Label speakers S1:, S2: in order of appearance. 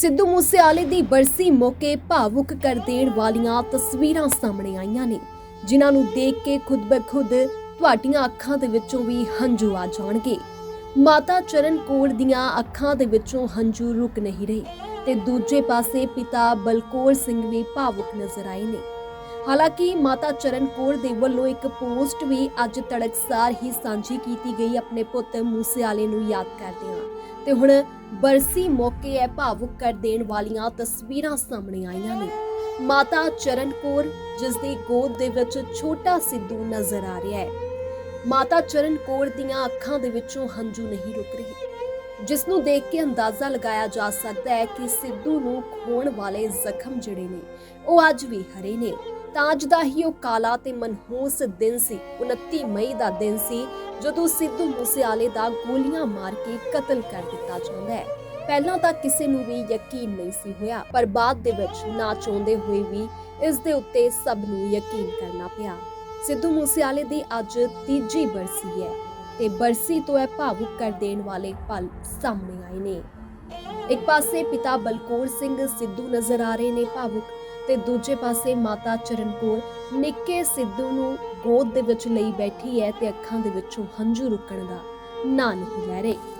S1: ਸਿੱਧੂ ਮੂਸੇਵਾਲੇ ਦੀ ਬਰਸੀ ਮੌਕੇ ਭਾਵੁਕ ਕਰ ਦੇਣ ਵਾਲੀਆਂ ਤਸਵੀਰਾਂ ਸਾਹਮਣੇ ਆਈਆਂ ਨੇ, ਜਿਨ੍ਹਾਂ ਨੂੰ ਦੇਖ ਕੇ ਖੁਦ ਬਖੁਦ ਤੁਹਾਡੀਆਂ ਅੱਖਾਂ ਦੇ ਵਿੱਚੋਂ ਵੀ ਹੰਝੂ ਆ ਜਾਣਗੇ। ਮਾਤਾ ਚਰਨ ਕੌਰ ਦੀਆਂ ਅੱਖਾਂ ਦੇ ਵਿੱਚੋਂ ਹੰਝੂ ਰੁਕ ਨਹੀਂ ਰਹੇ ਤੇ ਦੂਜੇ ਪਾਸੇ ਪਿਤਾ ਬਲਕੌਰ ਸਿੰਘ ਵੀ ਭਾਵੁਕ ਨਜ਼ਰ ਆਏ ਨੇ। ਹਾਲਾਂਕਿ ਮਾਤਾ ਚਰਨ ਕੌਰ ਦੇ ਵੱਲੋਂ ਇੱਕ ਪੋਸਟ ਵੀ ਅੱਜ ਤੜਕਸਾਰ ਹੀ ਸਾਂਝੀ ਕੀਤੀ ਗਈ। ਆਪਣੇ ਪੁੱਤ ਮੂਸੇਵਾਲੇ ਨੂੰ ਯਾਦ ਕਰਦਿਆਂ ਤੇ ਹੁਣ ਬਰਸੀ ਮੌਕੇ ਇਹ ਭਾਵੁਕ ਕਰ ਦੇਣ ਵਾਲੀਆਂ ਤਸਵੀਰਾਂ ਸਾਹਮਣੇ ਆਈਆਂ ਨੇ। ਮਾਤਾ ਚਰਨ ਕੌਰ, ਜਿਸ ਦੀ ਗੋਦ ਦੇ ਵਿੱਚ ਛੋਟਾ ਸਿੱਧੂ ਨਜ਼ਰ ਆ ਰਿਹਾ ਹੈ। ਮਾਤਾ ਚਰਨ ਕੌਰ ਦੀਆਂ ਅੱਖਾਂ ਦੇ ਵਿੱਚੋਂ ਹੰਝੂ ਨਹੀਂ ਰੁਕ ਰਹੇ। ਜਿਸ ਨੂੰ ਦੇਖ ਕੇ ਅੰਦਾਜ਼ਾ ਲਗਾਇਆ ਜਾ ਸਕਦਾ ਹੈ ਕਿ ਸਿੱਧੂ ਨੂੰ ਖੋਣ ਵਾਲੇ ਜ਼ਖਮ ਜਿਹੜੇ ਨੇ, ਉਹ ਅੱਜ ਵੀ ਹਰੇ ਨੇ। ਤਾਂ ਅੱਜ ਦਾ ਹੀ ਉਹ ਕਾਲਾ ਤੇ ਮਨਹੂਸ ਦਿਨ ਸੀ 29 ਮਈ ਦਾ ਦਿਨ ਸੀ, ਜਦੋਂ ਸਿੱਧੂ ਮੂਸੇਵਾਲੇ ਦਾ ਗੋਲੀਆਂ ਮਾਰ ਕੇ ਕਤਲ ਕਰ ਦਿੱਤਾ ਜਾਂਦਾ ਹੈ। ਪਹਿਲਾਂ ਤਾਂ ਕਿਸੇ ਨੂੰ ਵੀ ਯਕੀਨ ਨਹੀਂ ਸੀ ਹੋਇਆ, ਪਰ ਬਾਅਦ ਦੇ ਵਿੱਚ ਨਾ ਚਾਹੁੰਦੇ ਹੋਏ ਵੀ ਇਸ ਦੇ ਉੱਤੇ ਸਭ ਨੂੰ ਯਕੀਨ ਕਰਨਾ ਪਿਆ। ਸਿੱਧੂ ਮੂਸੇਵਾਲੇ ਦੀ ਅੱਜ ਤੀਜੀ ਬਰਸੀ ਹੈ ਤੇ ਬਰਸੀ ਤੋਂ ਇਹ ਭਾਵੁਕ ਕਰ ਦੇਣ ਵਾਲੇ ਪਲ ਸਾਹਮਣੇ ਆਏ ਨੇ। ਇੱਕ ਪਾਸੇ ਪਿਤਾ ਬਲਕੌਰ ਸਿੰਘ ਸਿੱਧੂ ਨਜ਼ਰ ਆ ਰਹੇ ਨੇ ਭਾਵੁਕ ਤੇ ਦੂਜੇ ਪਾਸੇ ਮਾਤਾ ਚਰਨਕੌਰ ਨਿੱਕੇ ਸਿੱਧੂ ਨੂੰ ਗੋਦ ਦੇ ਵਿੱਚ ਲਈ ਬੈਠੀ ਹੈ ਤੇ ਅੱਖਾਂ ਦੇ ਵਿੱਚੋਂ ਹੰਝੂ ਰੁਕਣ ਦਾ ਨਾਂ ਨਹੀਂ ਲੈ ਰਹੇ।